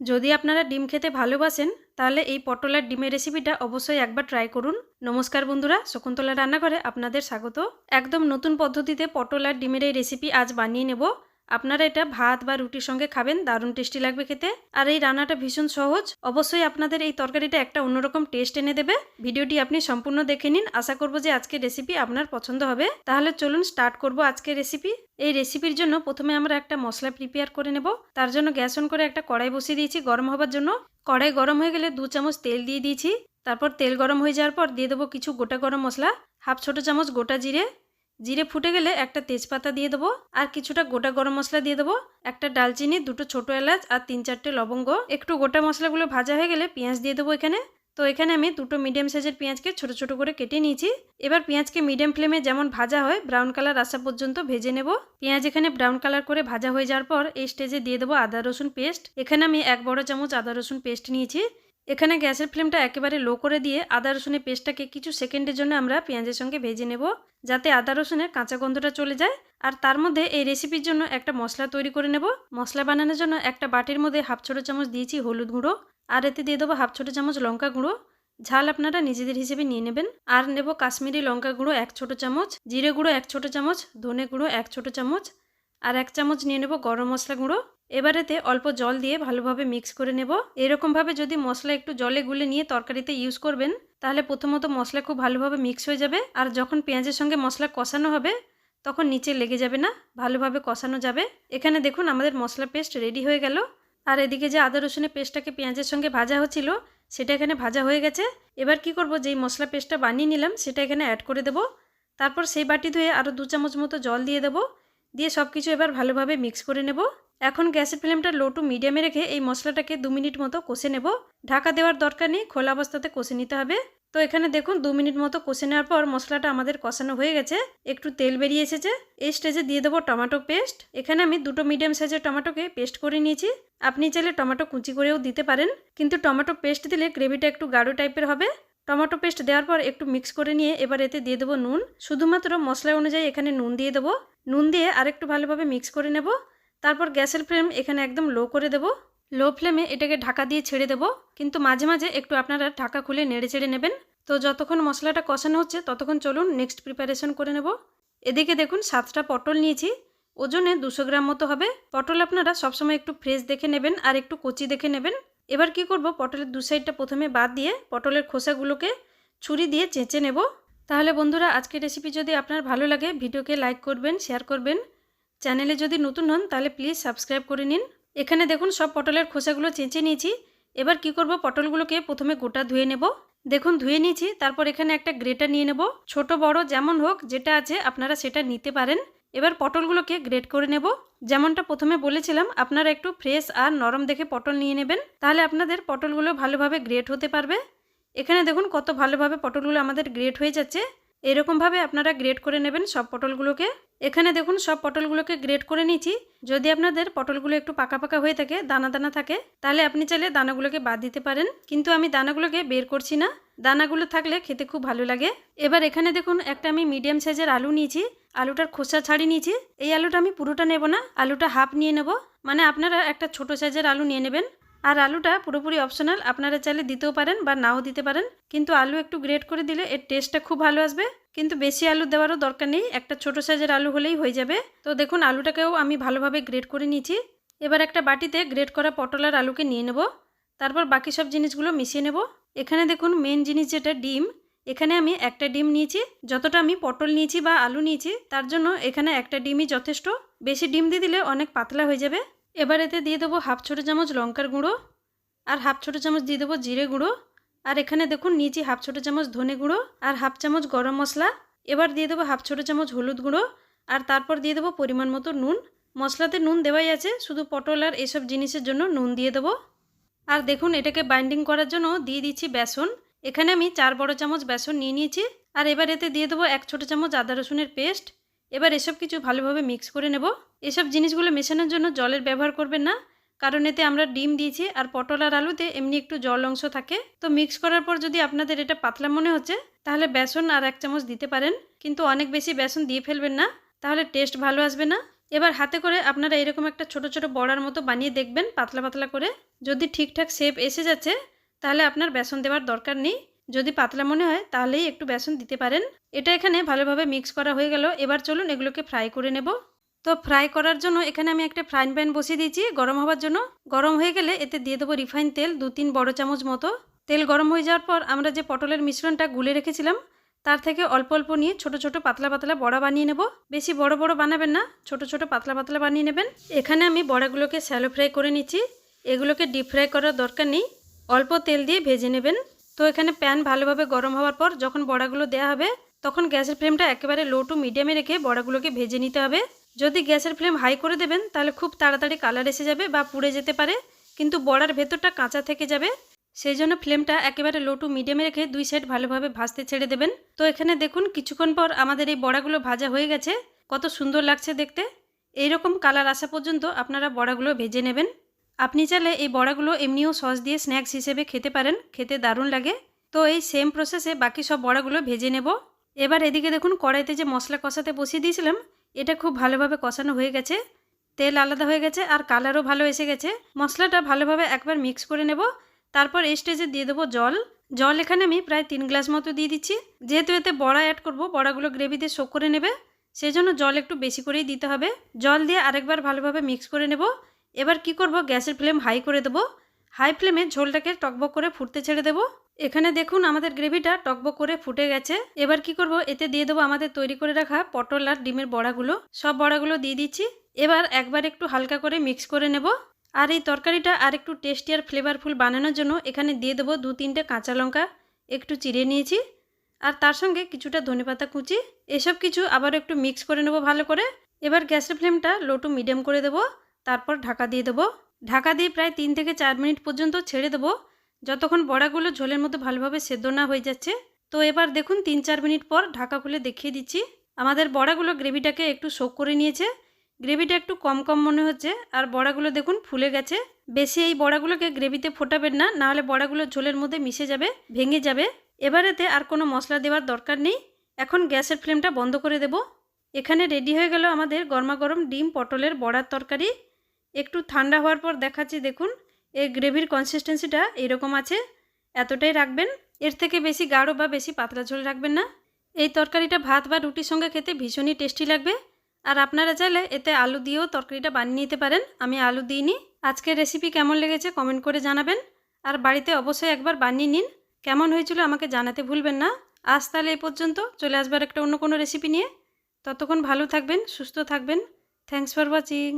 যদি আপনারা ডিম খেতে ভালোবাসেন, তাহলে এই পটলের ডিমের রেসিপিটা অবশ্যই একবার ট্রাই করুন। নমস্কার বন্ধুরা, শকুন্তলা রান্নাঘরে আপনাদের স্বাগত। একদম নতুন পদ্ধতিতে পটল আর ডিমের এই রেসিপি আজ বানিয়ে নেব। আপনারা এটা ভাত বা রুটির সঙ্গে খাবেন, দারুণ টেস্টি লাগবে খেতে। আর এই রান্নাটা ভীষণ সহজ। অবশ্যই আপনাদের এই তরকারিটা একটা অন্যরকম টেস্ট এনে দেবে। ভিডিওটি আপনি সম্পূর্ণ দেখে নিন। আশা করব যে আজকের রেসিপি আপনার পছন্দ হবে। তাহলে চলুন স্টার্ট করব আজকের রেসিপি এই রেসিপির জন্য প্রথমে আমরা একটা মশলা প্রিপেয়ার করে নেব। তার জন্য গ্যাস অন করে একটা কড়াই বসিয়ে দিয়েছি গরম হবার জন্য। কড়াই গরম হয়ে গেলে দু চামচ তেল দিয়ে দিয়েছি। তারপর তেল গরম হয়ে যাওয়ার পর দিয়ে দেবো কিছু গোটা গরম মশলা, হাফ ছোটো চামচ গোটা জিরে জিরে ফুটে গেলে একটা তেজপাতা দিয়ে দেবো, আর কিছুটা গোটা গরম মশলা দিয়ে দেবো, একটা ডালচিনি, দুটো ছোটো এলাচ, আর তিন চারটে লবঙ্গ। একটু গোটা মশলাগুলো ভাজা হয়ে গেলে পেঁয়াজ দিয়ে দেবো এখানে। তো এখানে আমি দুটো মিডিয়াম সাইজের পেঁয়াজকে ছোট ছোট করে কেটে নিয়েছি। এবার পেঁয়াজকে মিডিয়াম ফ্লেমে যেমন ভাজা হয় ব্রাউন কালার আসা পর্যন্ত ভেজে নেব। পেঁয়াজ এখানে ব্রাউন কালার করে ভাজা হয়ে যাওয়ার পর এই স্টেজে দিয়ে দেবো আদা রসুন পেস্ট এখানে আমি এক বড় চামচ আদা রসুন পেস্ট নিয়েছি। এখানে গ্যাসের ফ্লেমটা একেবারে লো করে দিয়ে আদা রসুনের পেস্টটাকে কিছু সেকেন্ডের জন্য আমরা পেঁয়াজের সঙ্গে ভেজে নেব, যাতে আদা রসুনের কাঁচা গন্ধটা চলে যায়। আর তার মধ্যে এই রেসিপির জন্য একটা মশলা তৈরি করে নেব। মশলা বানানোর জন্য একটা বাটির মধ্যে হাফ ছোটো চামচ দিয়েছি হলুদ গুঁড়ো। আর এতে দিয়ে দেবো হাফ ছোটো চামচ লঙ্কা গুঁড়ো। ঝাল আপনারা নিজেদের হিসেবে নিয়ে নেবেন। আর নেব কাশ্মীরি লঙ্কা গুঁড়ো এক ছোটো চামচ, জিরে গুঁড়ো এক ছোটো চামচ, ধনে গুঁড়ো এক ছোটো চামচ। আর এক চামচ নিয়ে নেব গরম মশলা গুঁড়ো। এবারেতে অল্প জল দিয়ে ভালোভাবে মিক্স করে নেব। এরকমভাবে যদি মশলা একটু জলে গুলে নিয়ে তরকারিতে ইউজ করবেন, তাহলে প্রথমত মশলা খুব ভালোভাবে মিক্স হয়ে যাবে। আর যখন পেঁয়াজের সঙ্গে মশলা কষানো হবে, তখন নিচে লেগে যাবে না, ভালোভাবে কষানো যাবে। এখানে দেখুন আমাদের মশলা পেস্ট রেডি হয়ে গেল। আর এদিকে যে আদা রসুনের পেস্টটাকে পেঁয়াজের সঙ্গে ভাজা হচ্ছিল, সেটা এখানে ভাজা হয়ে গেছে। এবার কি করব, যেই মশলা পেস্টটা বানিয়ে নিলাম, সেটা এখানে অ্যাড করে দেব। তারপর সেই বাটি ধুয়ে আরও দু চামচ মতো জল দিয়ে দেবো। দিয়ে সব কিছু এবার ভালোভাবে মিক্স করে নেব। এখন গ্যাসের ফ্লেমটা লো টু মিডিয়ামে রেখে এই মশলাটাকে দু মিনিট মতো কষে নেব। ঢাকা দেওয়ার দরকার নেই, খোলা অবস্থাতে কষে নিতে হবে। তো এখানে দেখুন, দু মিনিট মতো কষে নেওয়ার পর মশলাটা আমাদের কষানো হয়ে গেছে। একটু তেল বেরিয়ে এসেছে। এই স্টেজে দিয়ে দেবো টমেটো পেস্ট। এখানে আমি দুটো মিডিয়াম সাইজের টমেটোকে পেস্ট করে নিয়েছি। আপনি চাইলে টমেটো কুচি করেও দিতে পারেন। কিন্তু টমেটো পেস্ট দিলে গ্রেভিটা একটু গাঢ় টাইপের হবে। টমেটো পেস্ট দেওয়ার পর একটু মিক্স করে নিয়ে এবার এতে দিয়ে দেবো নুন। শুধুমাত্র মশলা অনুযায়ী এখানে নুন দিয়ে দেবো। নুন দিয়ে আরেকটু ভালোভাবে মিক্স করে নেব। তারপর গ্যাসের ফ্লেম এখানে একদম লো করে দেব। লো ফ্লেমে এটাকে ঢাকা দিয়ে ছেড়ে দেব। কিন্তু মাঝে মাঝে একটু আপনারা ঢাকা খুলে নেড়ে চেড়ে নেবেন। তো যতক্ষণ মশলাটা কষানো হচ্ছে, ততক্ষণ চলুন নেক্সট প্রিপারেশন করে নেব। এদিকে দেখুন সাতটা পটল নিয়েছি। ওজনে দুশো গ্রাম মতো হবে। পটল আপনারা সবসময় একটু ফ্রেশ দেখে নেবেন আর একটু কচি দেখে নেবেন। এবার কি করব? পটলের দু সাইডটা প্রথমে বাদ দিয়ে পটলের খোসাগুলোকে ছুরি দিয়ে চেঁচে নেব। তাহলে বন্ধুরা, আজকের রেসিপি যদি আপনার ভালো লাগে, ভিডিওকে লাইক করবেন শেয়ার করবেন। চ্যানেলে যদি নতুন হন, তাহলে প্লিজ সাবস্ক্রাইব করে নিন। এখানে দেখুন, সব পটলের খোসাগুলো চেঁচে নিয়েছি। এবার কি করব? পটলগুলোকে প্রথমে গোটা ধুয়ে নেব। দেখুন, ধুয়ে নিয়েছি। তারপর এখানে একটা গ্রেটার নিয়ে নেব। ছোট, বড় যেমন হোক, যেটা আছে, আপনারা সেটা নিতে পারেন। এবার পটলগুলোকে গ্রেট করে নেব। যেমনটা প্রথমে বলেছিলাম, আপনারা একটু ফ্রেশ আর নরম দেখে পটল নিয়ে নেবেন। তাহলে আপনাদের পটলগুলো ভালোভাবে গ্রেট হতে পারবে। এখানে দেখুন, কত ভালোভাবে পটলগুলো আমাদের গ্রেট হয়ে যাচ্ছে। এরকমভাবে আপনারা গ্রেড করে নেবেন সব পটলগুলোকে। এখানে দেখুন, সব পটলগুলোকে গ্রেড করে নিয়েছি। যদি আপনাদের পটলগুলো একটু পাকা পাকা হয়ে থাকে, দানা দানা থাকে, তাহলে আপনি চাইলে দানাগুলোকে বাদ দিতে পারেন। কিন্তু আমি দানাগুলোকে বের করছি না। দানাগুলো থাকলে খেতে খুব ভালো লাগে। এবার এখানে দেখুন, একটা আমি মিডিয়াম সাইজের আলু নিয়েছি। আলুটার খোসা ছাড়িয়ে নিয়েছি। এই আলুটা আমি পুরোটা নেব না, আলুটা হাফ নিয়ে নেব। মানে আপনারা একটা ছোট সাইজের আলু নিয়ে নেবেন। আর আলুটা পুরোপুরি অপশনাল আপনারা চাইলে দিতেও পারেন বা নাও দিতে পারেন। কিন্তু আলু একটু গ্রেট করে দিলে এর টেস্টটা খুব ভালো আসবে। কিন্তু বেশি আলু দেওয়ারও দরকার নেই, একটা ছোট সাইজের আলু হলেই হয়ে যাবে। তো দেখুন, আলুটাকেও আমি ভালোভাবে গ্রেট করে নিয়েছি। এবার একটা বাটিতে গ্রেট করা পটল আর আলুকে নিয়ে নেব। তারপর বাকি সব জিনিসগুলো মিশিয়ে নেব। এখানে দেখুন মেন জিনিস যেটা, ডিম। এখানে আমি একটা ডিম নিয়েছি। যতটা আমি পটল নিয়েছি বা আলু নিয়েছি, তার জন্য এখানে একটা ডিমই যথেষ্ট। বেশি ডিম দিয়ে দিলে অনেক পাতলা হয়ে যাবে। এবার এতে দিয়ে দেবো হাফ ছোটো চামচ লঙ্কার গুঁড়ো আর হাফ ছোটো চামচ দিয়ে দেবো জিরে গুঁড়ো। আর এখানে দেখুন নিয়েছি হাফ ছোটো চামচ ধনে গুঁড়ো আর হাফ চামচ গরম মশলা। এবার দিয়ে দেবো হাফ ছোটো চামচ হলুদ গুঁড়ো আর তারপর দিয়ে দেবো পরিমাণ মতো নুন। মশলাতে নুন দেওয়াই আছে, শুধু পটল আর এসব জিনিসের জন্য নুন দিয়ে দেবো। আর দেখুন এটাকে বাইন্ডিং করার জন্য দিয়ে দিচ্ছি বেসন। এখানে আমি চার বড় চামচ বেসন নিয়ে নিয়েছি। আর এবার এতে দিয়ে দেবো এক ছোটো চামচ আদা রসুনের পেস্ট এবার এসব কিছু ভালোভাবে মিক্স করে নেব। এসব জিনিসগুলো মেশানোর জন্য জলের ব্যবহার করবেন না, কারণ এতে আমরা ডিম দিয়েছি আর পটল আর আলুতে এমনি একটু জল অংশ থাকে। তো মিক্স করার পর যদি আপনাদের এটা পাতলা মনে হচ্ছে, তাহলে বেসন আর এক চামচ দিতে পারেন, কিন্তু অনেক বেশি বেসন দিয়ে ফেলবেন না, তাহলে টেস্ট ভালো আসবে না। এবার হাতে করে আপনারা এরকম একটা ছোট ছোট বড়ার মতো বানিয়ে দেখবেন পাতলা পাতলা করে। যদি ঠিকঠাক শেপ এসে যাচ্ছে, তাহলে আপনার বেসন দেওয়ার দরকার নেই। যদি পাতলা মনে হয়, তাহলেই একটু বেসন দিতে পারেন। এটা এখানে ভালোভাবে মিক্স করা হয়ে গেল। এবার চলুন এগুলোকে ফ্রাই করে নেব। তো ফ্রাই করার জন্য এখানে আমি একটা ফ্রাইং প্যান বসিয়ে দিয়েছি। গরম হওয়ার জন্য। গরম হয়ে গেলে এতে দিয়ে দেবো রিফাইন তেল দু তিন বড় চামচ মতো। তেল গরম হয়ে যাওয়ার পর আমরা যে পটলের মিশ্রণটা গুলে রেখেছিলাম, তার থেকে অল্প অল্প নিয়ে ছোট ছোট পাতলা পাতলা বড়া বানিয়ে নেব। বেশি বড় বড় বানাবেন না, ছোট ছোট পাতলা পাতলা বানিয়ে নেবেন। এখানে আমি বড়াগুলোকে স্যালো ফ্রাই করে নিচ্ছি। এগুলোকে ডিপ ফ্রাই করার দরকার নেই। অল্প তেল দিয়ে ভেজে নেবেন। তো এখানে প্যান ভালোভাবে গরম হওয়ার পর যখন বড়াগুলো দেওয়া হবে, তখন গ্যাসের ফ্লেমটা একেবারে লো টু মিডিয়ামে রেখে বড়াগুলোকে ভেজে নিতে হবে। যদি গ্যাসের ফ্লেম হাই করে দেবেন, তাহলে খুব তাড়াতাড়ি কালার এসে যাবে বা পুড়ে যেতে পারে। কিন্তু বড়ার ভেতরটা কাঁচা থেকে যাবে। সেই জন্য ফ্লেমটা একেবারে লো টু মিডিয়ামে রেখে দুই সাইড ভালোভাবে ভাজতে ছেড়ে দেবেন। তো এখানে দেখুন, কিছুক্ষণ পর আমাদের এই বড়াগুলো ভাজা হয়ে গেছে। কত সুন্দর লাগছে দেখতে। এইরকম কালার আসা পর্যন্ত আপনারা বড়াগুলো ভেজে নেবেন। আপনি চাইলে এই বড়াগুলো এমনিও সস দিয়ে স্ন্যাক্স হিসেবে খেতে পারেন, খেতে দারুণ লাগে। তো এই সেম প্রসেসে বাকি সব বড়াগুলো ভেজে নেব। এবার এদিকে দেখুন কড়াইতে যে মশলা কষাতে বসিয়ে দিয়েছিলাম, এটা খুব ভালোভাবে কষানো হয়ে গেছে। তেল আলাদা হয়ে গেছে আর কালারও ভালো এসে গেছে। মশলাটা ভালোভাবে একবার মিক্স করে নেব। তারপর স্টেজে দিয়ে দেবো জল। জল এখানে আমি প্রায় তিন গ্লাস মতো দিয়ে দিচ্ছি। যেহেতু এতে বড়া অ্যাড করব, বড়াগুলো গ্রেভিতে শোক করে নেবে। সেই জন্য জল একটু বেশি করেই দিতে হবে। জল দিয়ে আরেকবার ভালোভাবে মিক্স করে নেব। এবার কি করব? গ্যাসের ফ্লেম হাই করে দেবো। হাই ফ্লেমে ঝোলটাকে টকবক করে ফুটতে ছেড়ে দেবো। এখানে দেখুন আমাদের গ্রেভিটা টকবক করে ফুটে গেছে। এবার কি করব? এতে দিয়ে দেবো আমাদের তৈরি করে রাখা পটল আর ডিমের বড়াগুলো। সব বড়াগুলো দিয়ে দিচ্ছি। এবার একবার একটু হালকা করে মিক্স করে নেব। আর এই তরকারিটা আর একটু টেস্টি আর ফ্লেভারফুল বানানোর জন্য এখানে দিয়ে দেবো দু তিনটে কাঁচা লঙ্কা, একটু চিড়ে নিয়েছি। আর তার সঙ্গে কিছুটা ধনেপাতা কুচি, এসব কিছু আবার একটু মিক্স করে নেব ভালো করে। এবার গ্যাসের ফ্লেমটা লো টু মিডিয়াম করে দেবো। তারপর ঢাকা দিয়ে দেবো। ঢাকা দিয়ে প্রায় তিন থেকে চার মিনিট পর্যন্ত ছেড়ে দেবো। যতক্ষণ বড়াগুলো ঝোলের মধ্যে ভালোভাবে সেদ্ধ না হয়ে যাচ্ছে। তো এবার দেখুন তিন চার মিনিট পর ঢাকা খুলে দেখিয়ে দিচ্ছি। আমাদের বড়াগুলো গ্রেভিটাকে একটু শোক করে নিয়েছে। গ্রেভিটা একটু কম কম মনে হচ্ছে। আর বড়াগুলো দেখুন ফুলে গেছে। বেশি এই বড়াগুলোকে গ্রেভিতে ফোটাবেন না নাহলে বড়াগুলো ঝোলের মধ্যে মিশে যাবে, ভেঙে যাবে। এবারেতে আর কোনো মশলা দেওয়ার দরকার নেই। এখন গ্যাসের ফ্লেমটা বন্ধ করে দেব। এখানে রেডি হয়ে গেল আমাদের গরমাগরম ডিম পটলের বড়ার তরকারি। একটু ঠান্ডা হওয়ার পর দেখাচ্ছি, দেখুন। এই গ্রেভির কনসিস্টেন্সিটা এরকম আছে, এতটাই রাখবেন। এর থেকে বেশি গাঢ় বা বেশি পাতলা ঝোল রাখবেন না। এই তরকারিটা ভাত বা রুটির সঙ্গে খেতে ভীষণই টেস্টি লাগবে। আর আপনারা চাইলে এতে আলু দিয়েও তরকারিটা বানিয়ে নিতে পারেন। আমি আলু দিইনি। আজকের রেসিপি কেমন লেগেছে কমেন্ট করে জানাবেন। আর বাড়িতে অবশ্যই একবার বানিয়ে নিন। কেমন হয়েছিল আমাকে জানাতে ভুলবেন না। আজ তাহলে এ পর্যন্ত। চলে আসবার একটা অন্য কোনো রেসিপি নিয়ে। ততক্ষণ ভালো থাকবেন, সুস্থ থাকবেন। Thanks for watching